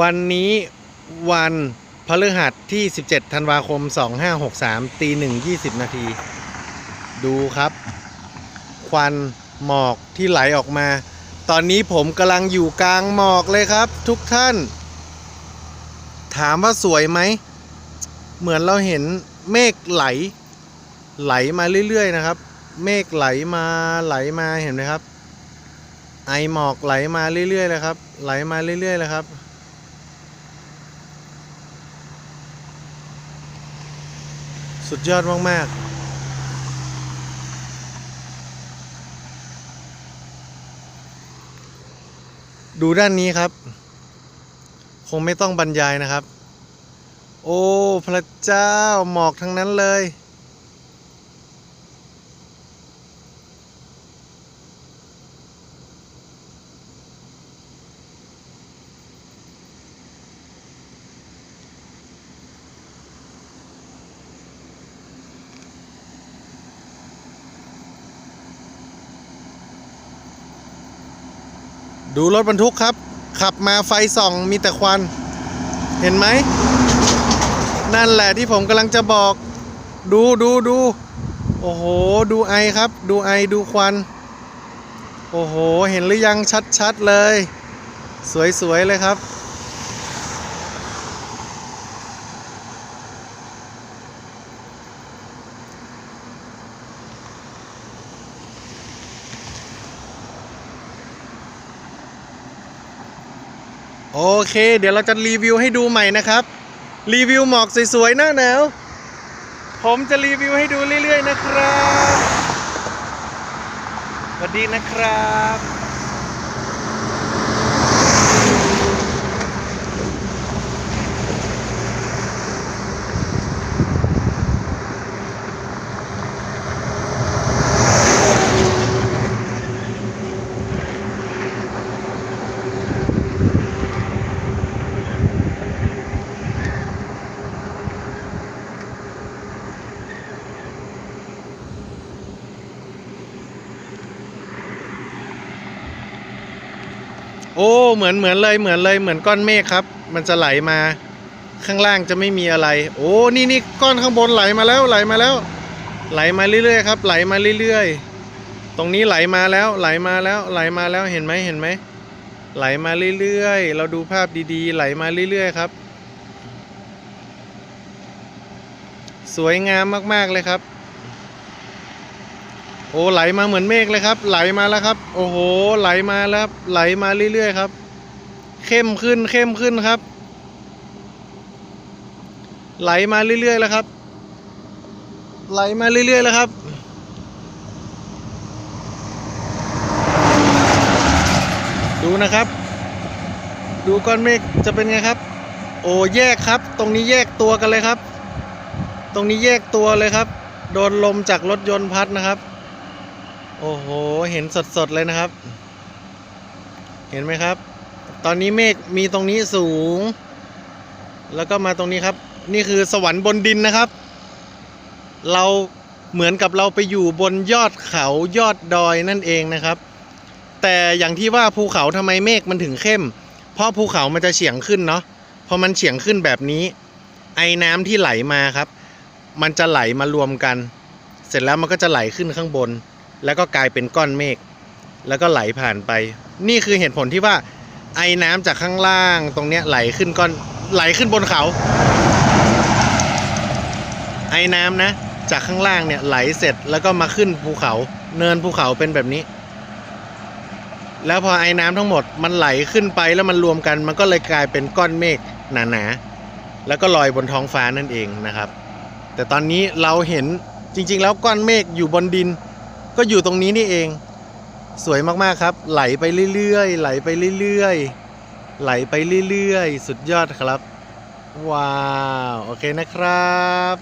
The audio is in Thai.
วันนี้วันพฤหัสที่ 17 ธันวาคม 2563 ตีหนึ่ง20นาที ดูครับ ควันหมอกที่ไหลออกมา ตอนนี้ผมกำลังอยู่กลางหมอกเลยครับ ทุกท่าน ถามว่าสวยไหม เหมือนเราเห็นเมฆไหล ไหลมาเรื่อย ๆ นะครับ เมฆไหลมาไหลมาเห็นไหมครับ ไอหมอกไหลมาเรื่อยๆเลยครับ ไหลมาเรื่อยๆเลยครับ สุดยอดมากๆดูด้านนี้ครับ คงไม่ต้องบรรยายนะครับ โอ้ พระเจ้าหมอกทั้งนั้นเลย ดูรถบรรทุกครับ ขับมาไฟส่องมีแต่ควัน เห็นไหม นั่นแหละที่ผมกำลังจะบอก ดูดูดู โอ้โห ดูไอครับ ดูไอดูควัน โอ้โห เห็นหรือยังชัดๆเลย สวยๆเลยครับ โอเค เดี๋ยวเราจะรีวิวให้ดูใหม่นะครับ รีวิวหมอกสวยๆหน้าหนาวผมจะรีวิวให้ดูเรื่อยๆนะครับสวัสดีนะครับ โอ้เหมือนเหมือนเลยเหมือนเลยเหมือนก้อนเมฆครับ มันจะไหลมา ข้างล่างจะไม่มีอะไร โอ้นี่นี่ก้อนข้างบนไหลมาแล้วไหลมาแล้ว ไหลมาเรื่อยๆครับ ไหลมาเรื่อยๆ ตรงนี้ไหลมาแล้วไหลมาแล้วไหลมาแล้วเห็นไหมเห็นไหมไหลมาเรื่อยๆ เราดูภาพดีๆ ไหลมาเรื่อยๆครับ สวยงามมากๆเลยครับ โอ้ไหลมาเหมือนเมฆเลยครับ ไหลมาแล้วครับ โอ้โห ไหลมาแล้วครับไหลมาเรื่อยๆครับ เข้มขึ้นเข้มขึ้นครับ ไหลมาเรื่อยๆแล้วครับ ไหลมาเรื่อยๆแล้วครับดูนะครับ ดูก้อนเมฆจะเป็นไงครับ โอ้แยกครับ ตรงนี้แยกตัวกันเลยครับ ตรงนี้แยกตัวเลยครับ โดนลมจากรถยนต์พัดนะครับ โอ้โห เห็นสดๆเลยนะครับ เห็นไหมครับ ตอนนี้เมฆมีตรงนี้สูง แล้วก็มาตรงนี้ครับ นี่คือสวรรค์บนดินนะครับ เราเหมือนกับเราไปอยู่บนยอดเขายอดดอยนั่นเองนะครับ แต่อย่างที่ว่าภูเขาทำไมเมฆมันถึงเข้ม เพราะภูเขามันจะเฉียงขึ้นเนาะ พอมันเฉียงขึ้นแบบนี้ ไอ้น้ำที่ไหลมาครับ มันจะไหลมารวมกัน เสร็จแล้วมันก็จะไหลขึ้นข้างบน แล้วก็กลายเป็นก้อนเมฆแล้วก็ไหลผ่านไป นี่คือเหตุผลที่ว่าไอ้น้ำจากข้างล่างตรงเนี้ยไหลขึ้นก้อนไหลขึ้นบนเขา ไอ้น้ำนะ จากข้างล่างเนี่ยไหลเสร็จแล้วก็มาขึ้นภูเขา เนินภูเขาเป็นแบบนี้ แล้วพอไอ้น้ำทั้งหมดมันไหลขึ้นไปแล้วมันรวมกัน มันก็เลยกลายเป็นก้อนเมฆหนาๆแล้วก็ลอยบนท้องฟ้านั่นเองนะครับ แต่ตอนนี้เราเห็นจริงๆ แล้วก้อนเมฆอยู่บนดิน ก็อยู่ตรงนี้นี่เอง สวยมากๆครับ ไหลไปเรื่อยๆ ไหลไปเรื่อยๆ ไหลไปเรื่อยๆ สุดยอดครับ ว้าว โอเคนะครับ